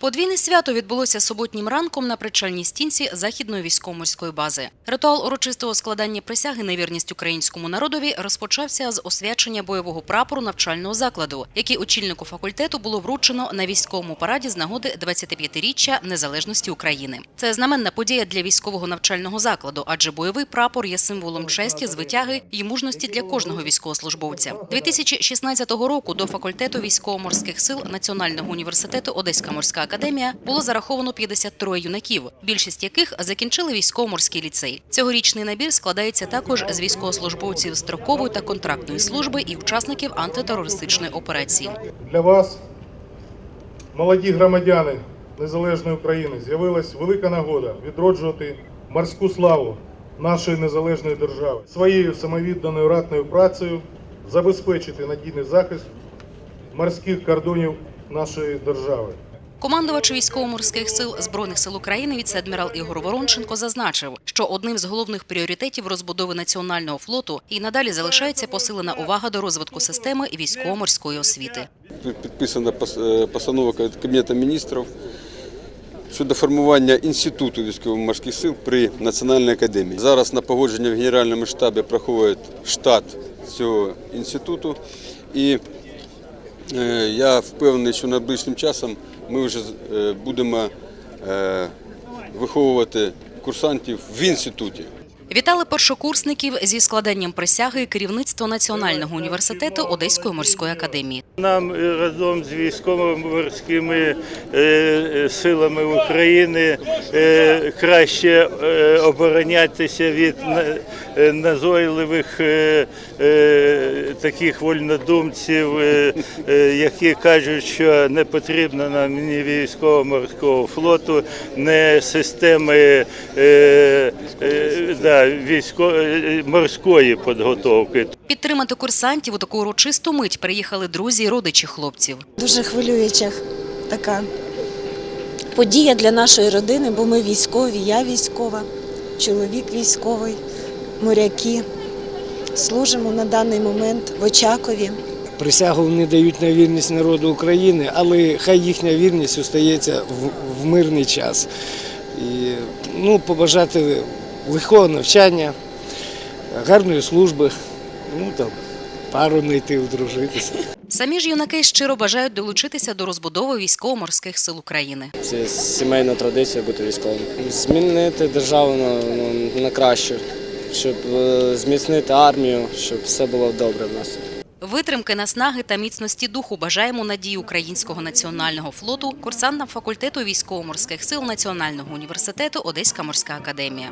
Подвійне свято відбулося суботнім ранком на причальній стінці західної військово-морської бази. Ритуал урочистого складання присяги на вірність українському народові розпочався з освячення бойового прапору навчального закладу, який очільнику факультету було вручено на військовому параді з нагоди 25-річчя незалежності України. Це знаменна подія для військового навчального закладу, адже бойовий прапор є символом честі, звитяги і мужності для кожного військовослужбовця. 2016 року до факультету військово-морських сил Національного університету Одеська морська академія було зараховано 53 юнаків, більшість яких закінчили військово-морський ліцей. Цьогорічний набір складається також з військовослужбовців строкової та контрактної служби і учасників антитерористичної операції. Для вас, молоді громадяни незалежної України, з'явилась велика нагода відроджувати морську славу нашої незалежної держави своєю самовідданою ратною працею забезпечити надійний захист морських кордонів нашої держави. Командувач військово-морських сил збройних сил України віце-адмірал Ігор Воронченко зазначив, що одним з головних пріоритетів розбудови національного флоту і надалі залишається посилена увага до розвитку системи військово-морської освіти. Підписана е, постанова Кабінету міністрів щодо формування інституту військово-морських сил при Національній академії. Зараз на погодження в Генеральному штабі проходить штат цього інституту. І я впевнений, що найближчим часом ми вже е, будемо е, виховувати курсантів в інституті. Вітали першокурсників зі складанням присяги керівництво Національного університету Одеської морської академії. Нам е, разом з військово-морськими е, е, силами України е, краще е, оборонятися від е, назойливих е, е, таких вольнодумців, е, е, які кажуть, що не потрібно нам ні військово-морського флоту, ні системи е, да, військо, морської підготовки. Підтримати курсантів у таку урочисту мить приїхали друзі і родичі хлопців. Дуже хвилююча така подія для нашої родини, бо ми військові, я військова, чоловік військовий, моряки. Служимо на даний момент в Очакові. Присягу вони дають на вірність народу України, але хай їхня вірність остається в, в мирний час. І ну, побажати легкого навчання, гарної служби, ну там пару знайти, одружитися. Самі ж юнаки щиро бажають долучитися до розбудови військово-морських сил України. Це сімейна традиція бути військовим. Змінити державу на, на краще, щоб е, зміцнити армію, щоб все було добре в нас. Витримки, наснаги та міцності духу бажаємо надії Українського національного флоту, курсантам факультету військово-морських сил Національного університету Одеська морська академія.